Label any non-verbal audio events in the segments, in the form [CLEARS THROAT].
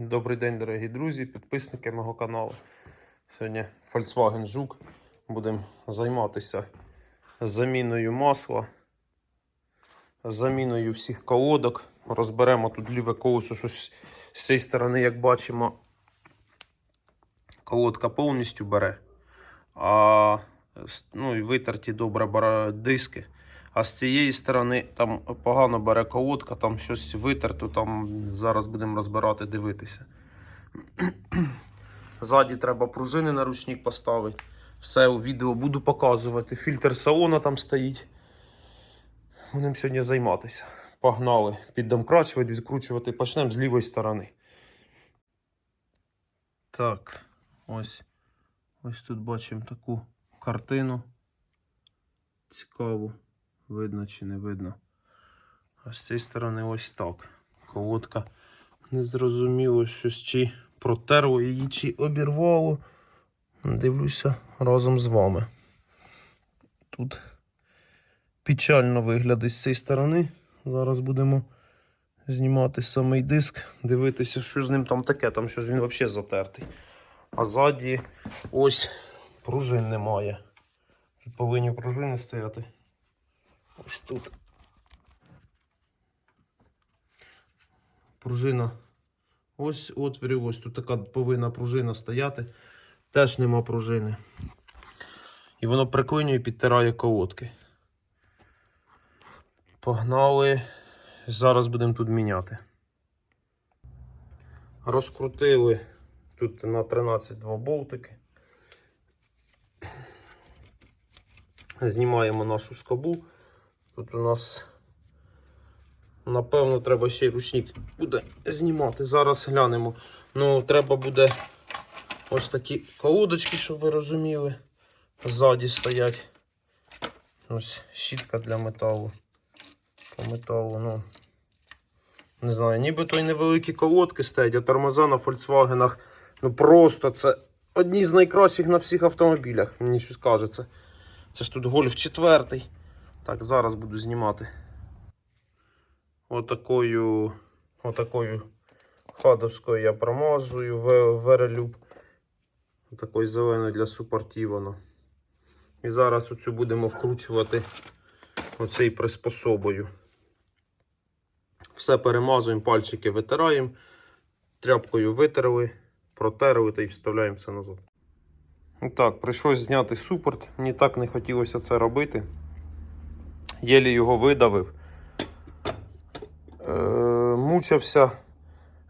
Добрий день, дорогі друзі, підписники мого каналу. Сьогодні Volkswagen Жук. Будемо займатися заміною масла, заміною всіх колодок. Розберемо тут ліве колесо, щось з цієї сторони, як бачимо, колодка повністю бере. А ну, і витерті добре диски. А з цієї сторони там погано бере колодка, там щось витерто, там зараз будемо розбирати, дивитися. [CLEARS THROAT] Ззаді треба пружини на ручник поставити. Все у відео буду показувати. Фільтр салона там стоїть. Будемо сьогодні займатися. Погнали. Піддомкрачувати, відкручувати. Почнемо з лівої сторони. Так, ось. Ось тут бачимо таку картину. Цікаву. Видно чи не видно. А з цієї сторони ось так. Колодка не зрозуміло, щось чи протерло її, чи обірвало. Дивлюся разом з вами. Тут печально виглядає з цієї сторони. Зараз будемо знімати самий диск, дивитися, що з ним там таке, там щось він взагалі затертий. А ззаді ось пружин немає. Тут повинні пружини стояти. Ось тут. Пружина. Ось отвір, ось тут така повинна пружина стояти. Теж нема пружини. І воно приклинює і підтирає колодки. Погнали. Зараз будемо тут міняти. Розкрутили тут на 13 два болтики. Знімаємо нашу скобу. Тут у нас, напевно, треба ще й ручник буде знімати. Зараз глянемо. Ну, треба буде ось такі колодочки, щоб ви розуміли. Ззаді стоять. Ось щітка для металу. По металу, ну. Не знаю, нібито й невеликі колодки стоять, а тормоза на Volkswagen. Ну просто це одні з найкращих на всіх автомобілях, мені щось кажеться. Це ж тут гольф четвертий. Так, зараз буду знімати. Отакою, отакою хадовською я промазую Верелюб. Отакою зеленою для супортівано. І зараз оцю будемо вкручувати оцей приспособою. Все перемазуємо, пальчики витираємо, тряпкою витерли, протерли та й вставляємо все назад. Так, прийшлось зняти супорт. Мені так не хотілося це робити. Єлі його видавив. Е, мучився,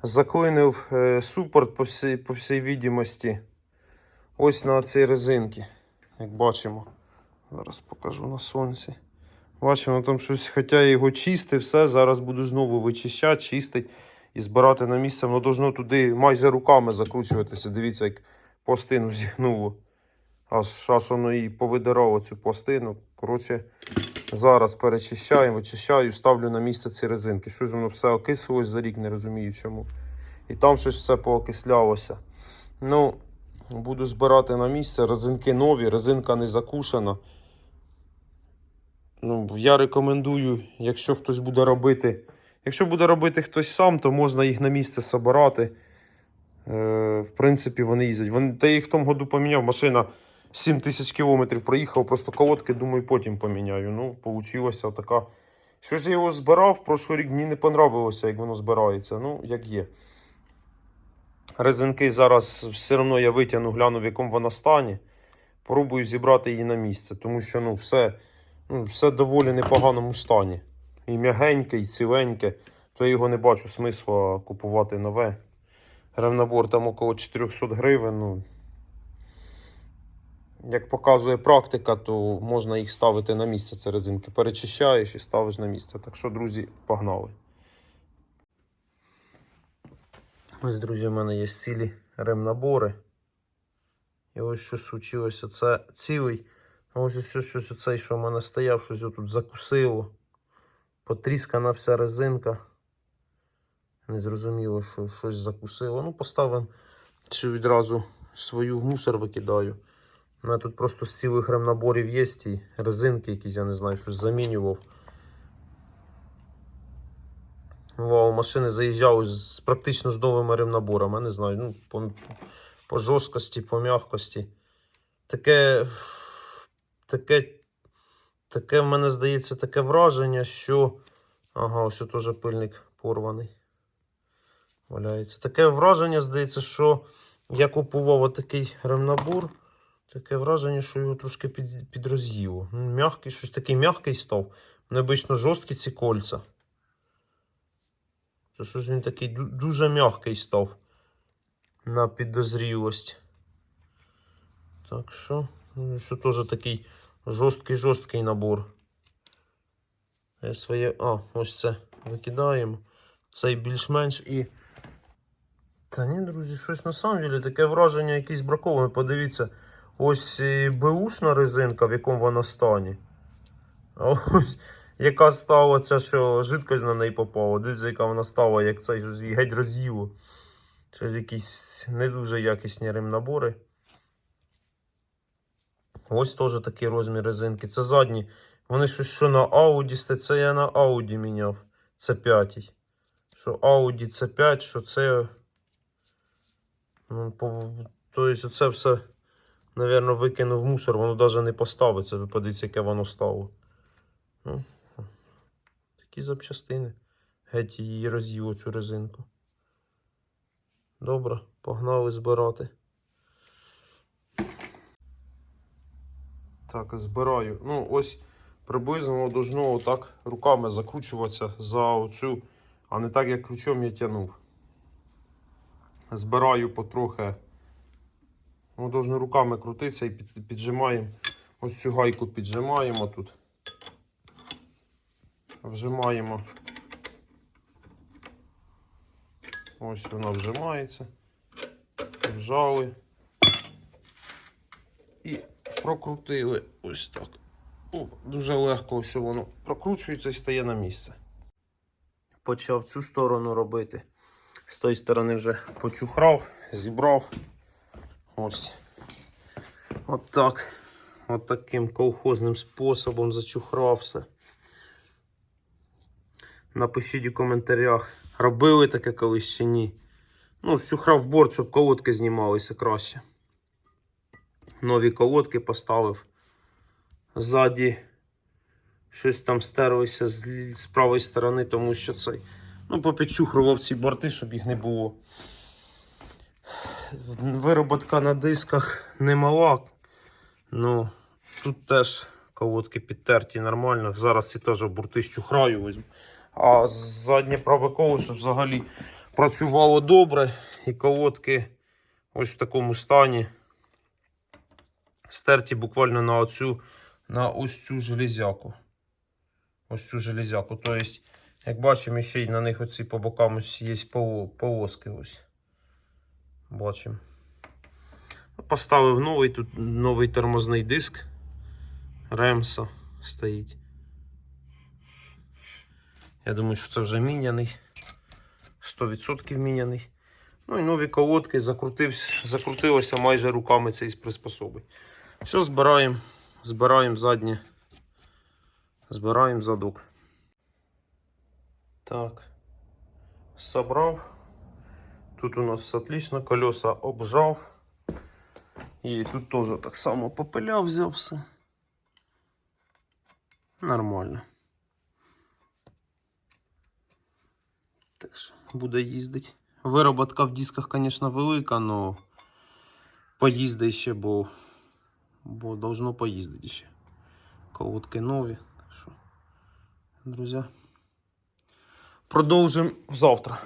заклинив е, супорт по всій, по всій відомості. Ось на цій резинці, як бачимо. Зараз покажу на сонці. Бачимо, там щось, хоча я його чистив, все. Зараз буду знову вичищати, чистити і збирати на місце. Воно должно туди майже руками закручуватися. Дивіться, як пластину зігнуло. Аж, аж воно і повидирало цю пластину. Коротше, зараз перечищаю, вичищаю, ставлю на місце ці резинки. Щось воно все окислилось за рік, не розумію чому. І там щось все поокислялося. Ну, буду збирати на місце. Резинки нові, резинка не закушена. Ну, я рекомендую, якщо хтось буде робити. Якщо буде робити хтось сам, то можна їх на місце собирати. Е, в принципі, вони їздять. Вони, та їх в тому году поміняв. Машина 7 тисяч кілометрів проїхав, просто колодки, думаю, потім поміняю. Ну, получилося така. Щось я його збирав, прошлий рік мені не понравилося, як воно збирається. Ну, як є. Резинки зараз все одно я витягну, гляну, в якому вона стані. Пробую зібрати її на місце, тому що ну, все, ну, все доволі непоганому стані. І м'ягеньке, і ціленьке, то я його не бачу смисла купувати нове. Ревнабор там около 400 гривень. Ну, як показує практика, то можна їх ставити на місце. Це резинки. Перечищаєш і ставиш на місце. Так що, друзі, погнали. Ось, друзі, у мене є цілі ремнабори. І ось що случилося. Це цілий. А ось ось щось оцей, що в мене стояв, щось тут закусило. Потріскана вся резинка. Не зрозуміло, що щось закусило. Ну, поставимо чи відразу свою в мусор викидаю. У мене тут просто з цілих ремнаборів є ті резинки, якісь, я не знаю, щось замінював. Бувало, машини заїжджали з, практично з новими ремнаборами. Я не знаю, ну, по, по жорсткості, по м'якості. Таке, таке, таке в мене здається таке враження, що. Ага, ось теж пильник порваний. Валяється. Таке враження, здається, що я купував отакий ремнабор. Таке враження, що його трошки під, підроз'їло. Мягкий, щось такий м'який став. Необично жорсткі ці кольця. Це щось він такий дуже м'який став на підозрілость. Так що, ну, що теж такий жорсткий-жорсткий набор. Своє. А, ось це викидаємо. Цей більш-менш і. Та ні, друзі, щось на самом деле таке враження якесь браковане. Подивіться, ось е, беушна резинка, в якому вона стані. Ось яка стала ця, що жидкость на неї попала. Дивіться, яка вона стала, як цей геть роз'їло. Щось якісь не дуже якісні ремнабори. Ось теж такий розмір резинки. Це задні. Вони щось що на Audi стоять. Це я на Audi міняв. Це п'ятий. Що Audi це 5, що це. Ну, по... Тобто це все, напевно, викинув мусор, воно навіть не поставиться. Ви яке воно стало. Ну, такі запчастини. Геть її роз'їло цю резинку. Добре, погнали збирати. Так, збираю. Ну, ось приблизно воно должно отак руками закручуватися за оцю, а не так, як ключом я тягнув. Збираю потрохи. Воно должно руками крутитися і піджимаємо. Ось цю гайку піджимаємо тут. Вжимаємо. Ось вона вжимається. Вжали. І прокрутили ось так. О, дуже легко ось воно прокручується і стає на місце. Почав цю сторону робити. З тої сторони вже почухрав, зібрав. Ось. От так. От таким колхозним способом зачухрав все. Напишіть у коментарях, робили таке колись чи ні. Ну, зчухрав борт, щоб колодки знімалися краще. Нові колодки поставив. Ззаді щось там стерлося з, з правої сторони, тому що цей. Ну, попідчухрував ці борти, щоб їх не було. Вироботка на дисках немала. Ну, тут теж колодки підтерті нормально. Зараз ці теж борти щухраю візьму. А заднє праве колесо взагалі працювало добре. І колодки ось в такому стані. Стерті буквально на оцю, на ось цю железяку. Ось цю железяку. Тобто, як бачимо, ще й на них оці по бокам ось є полоски. Ось. Бачимо. Поставив новий, тут новий тормозний диск. Ремса стоїть. Я думаю, що це вже міняний. 100% міняний. Ну і нові колодки закрутилося майже руками цієї приспособи. Все, збираємо. Збираємо заднє. Збираємо задок. Так. Собрав. Тут у нас отлично, колеса обжав. І тут теж так само попиляв, взяв все. Нормально. Так що буде їздити. Вироботка в дисках, звісно, велика, але поїздить ще, бо, бо должно поїздити ще. Колодки нові. Що, друзі, продовжимо завтра.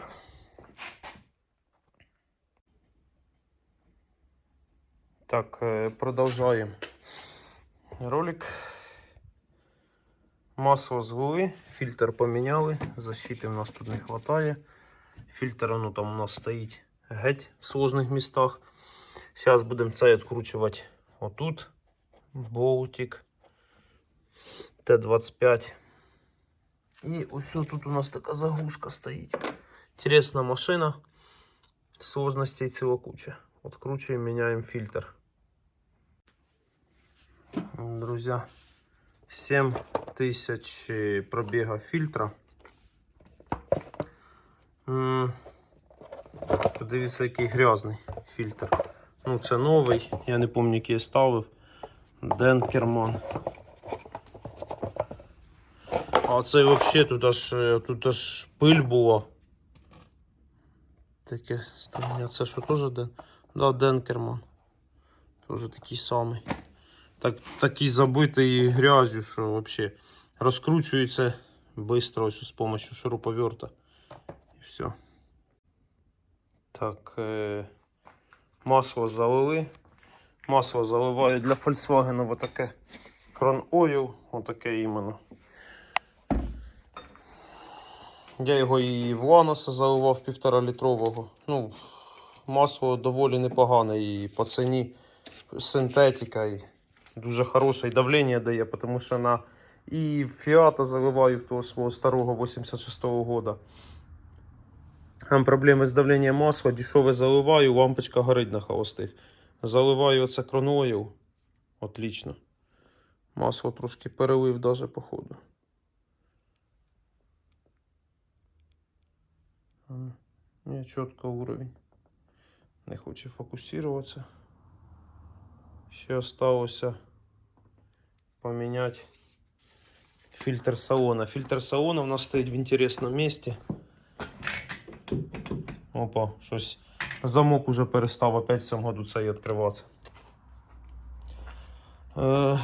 Так, е, продовжаємо ролик. Масло звели, фільтр поміняли, защити в нас тут не вистачає. Фільтр ну, там у нас стоїть геть в сложних містах. Зараз будемо це відкручувати отут. Болтик Т-25. І ось тут у нас така заглушка стоїть. Інтересна машина. Сложностей ціла куча. Откручуємо, міняємо фільтр. Друзі, 7 тисяч пробіга фільтра. Подивіться, який грязний фільтр. Ну, це новий, я не пам'ятаю, який я ставив. Денкерман. А це взагалі тут аж, тут аж пиль була. Таке стання. Це що теж Ден? Да, Денкерман. Теж такий самий. Так, такий забитий грязю, що взагалі розкручується швидко ось з допомогою шуруповерта. І все. Так, е, масло залили. Масло заливаю для Volkswagen таке Crown Oil, отаке іменно. Я його і в Ланоса заливав півтора літрового. Ну, масло доволі непогане і по ціні синтетика і дуже хороше і давлення дає, тому що на і Фіата заливаю того свого старого 86-го года. Там проблеми з давленням масла, дешеве заливаю, лампочка горить на холостих. Заливаю оце кроною. Отлично. Масло трошки перелив даже походу. Не, чітко уровень. Не хоче фокусуватися. Ще осталося поміняти фильтр салона. Фильтр салона у нас стоїть в інтересному місці. Опа, щось. Замок уже перестав опять в цьому году цей відкриватися. Е,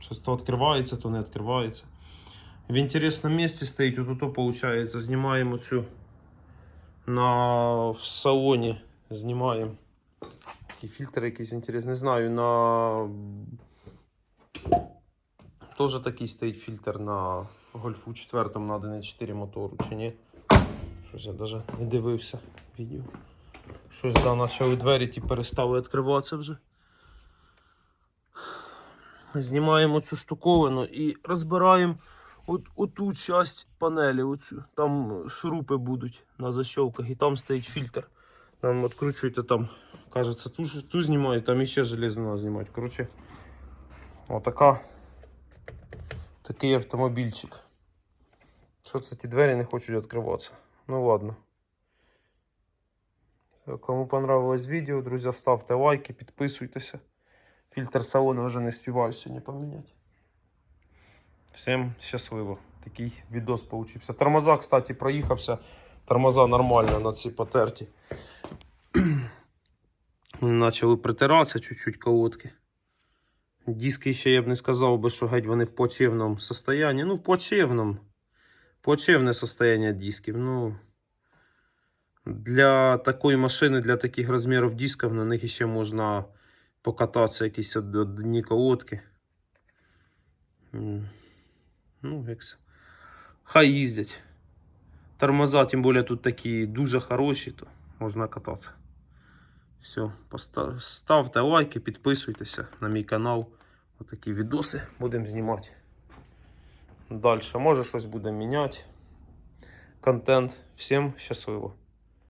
щось то відкривається, то не відкривається. В інтересному місці стоїть, от тут, виходить, знімаємо цю на в салоні. Знімаємо. Такий фільтр якийсь інтересний. Не знаю, на. Теж такий стоїть фільтр на Гольфу 4 на 1.4 мотору, чи ні? Щось я навіть не дивився відео. Щось да, почали двері ті перестали відкриватися вже. Знімаємо цю штуковину і розбираємо от, оту часть панелі. Оцю. Там шурупи будуть на защелках і там стоїть фільтр. Там відкручуєте там, кажеться, ту, ту знімають, там іще железну треба знімати. Коротше, отака. Такий автомобільчик. Що це ті двері не хочуть відкриватися? Ну ладно. Кому понравилось відео, друзі, ставте лайки, підписуйтеся. Фільтр салону вже не співаю сьогодні поміняти. Всім щасливо. Такий відос получився. Тормоза, кстати, проїхався. Тормоза нормально на ці потерті. Вони почали притиратися чуть-чуть колодки. Диски ще я б не сказав би, що геть вони в плачевному состоянні. Ну, в плачевному. Плачевне состояние дисків. Ну, для такої машини, для таких розмірів дисків, на них ще можна покататися якісь од- одні колодки. Ну, як це. Хай їздять. Тормоза, тим більше тут такі дуже хороші, то можна кататися. Все, ставте лайки, підписуйтеся на мій канал. Отакі відоси будемо знімати. Далі, може щось будемо міняти. Контент. Всім щасливо!